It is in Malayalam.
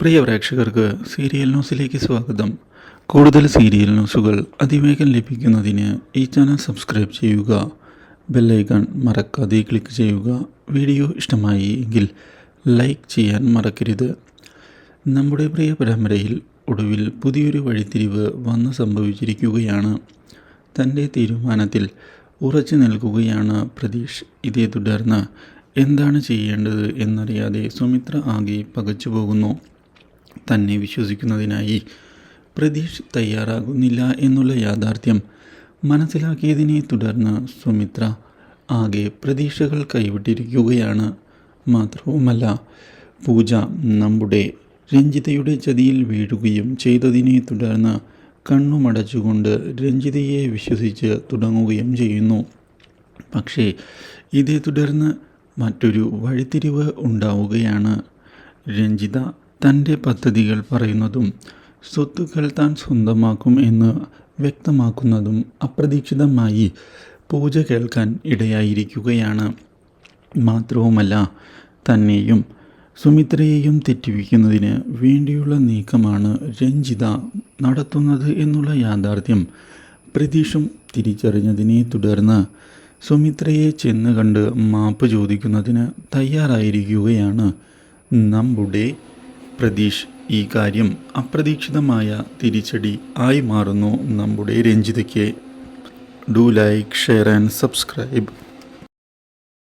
പ്രിയ പ്രേക്ഷകർക്ക് സീരിയൽ ന്യൂസിലേക്ക് സ്വാഗതം. കൂടുതൽ സീരിയൽ ന്യൂസുകൾ അതിവേഗം ലഭിക്കുന്നതിന് ഈ ചാനൽ സബ്സ്ക്രൈബ് ചെയ്യുക. ബെല്ലൈക്കൺ മറക്കാതെ ക്ലിക്ക് ചെയ്യുക. വീഡിയോ ഇഷ്ടമായി എങ്കിൽ ലൈക്ക് ചെയ്യാൻ മറക്കരുത്. നമ്മുടെ പ്രിയ പരമ്പരയിൽ ഒടുവിൽ പുതിയൊരു വഴിത്തിരിവ് വന്ന് സംഭവിച്ചിരിക്കുകയാണ്. തന്റെ തീരുമാനത്തിൽ ഉറച്ചു നിൽക്കുകയാണ് പ്രതീഷ്. ഇതേ തുടർന്ന് എന്താണ് ചെയ്യേണ്ടത് എന്നറിയാതെ സുമിത്ര ആകെ പകച്ചു പോകുന്നു തന്നെ വിശ്വസിക്കുന്നതിനായി പ്രതീഷ് തയ്യാറാകുന്നില്ല എന്നുള്ള യാഥാർത്ഥ്യം മനസ്സിലാക്കിയതിനെ തുടർന്ന് സുമിത്ര ആകെ പ്രതീക്ഷകൾ കൈവിട്ടിരിക്കുകയാണ്. മാത്രവുമല്ല പൂജ നമ്മുടെ രഞ്ജിതയുടെ ചതിയിൽ വീഴുകയും ചെയ്തതിനെ തുടർന്ന് കണ്ണുമടച്ചുകൊണ്ട് രഞ്ജിതയെ വിശ്വസിച്ച് തുടങ്ങുകയും ചെയ്യുന്നു. പക്ഷേ ഇതേ തുടർന്ന് മറ്റൊരു വഴിത്തിരിവ് ഉണ്ടാവുകയാണ്. രഞ്ജിത തന്റെ പദ്ധതികൾ പറയുന്നതും സ്വത്തുക്കൾ താൻ സ്വന്തമാക്കും എന്ന് വ്യക്തമാക്കുന്നതും അപ്രതീക്ഷിതമായി പൂജ കേൾക്കാൻ ഇടയായിരിക്കുകയാണ്. മാത്രവുമല്ല തന്നെയും സുമിത്രയെയും തെറ്റിപ്പിക്കുന്നതിന് വേണ്ടിയുള്ള നീക്കമാണ് രഞ്ജിത നടത്തുന്നത് എന്നുള്ള യാഥാർത്ഥ്യം പ്രതീഷും തിരിച്ചറിഞ്ഞതിനെ തുടർന്ന് സുമിത്രയെ ചെന്ന് കണ്ട് മാപ്പ് ചോദിക്കുന്നതിന് തയ്യാറായിരിക്കുകയാണ് നമ്മുടെ പ്രതീഷ് ഈ കാര്യം അപ്രതീക്ഷിതമായ തിരിച്ചടി ആയി മാറുന്നു നമ്മുടെ രഞ്ജിതയ്ക്ക്. Do like share and subscribe.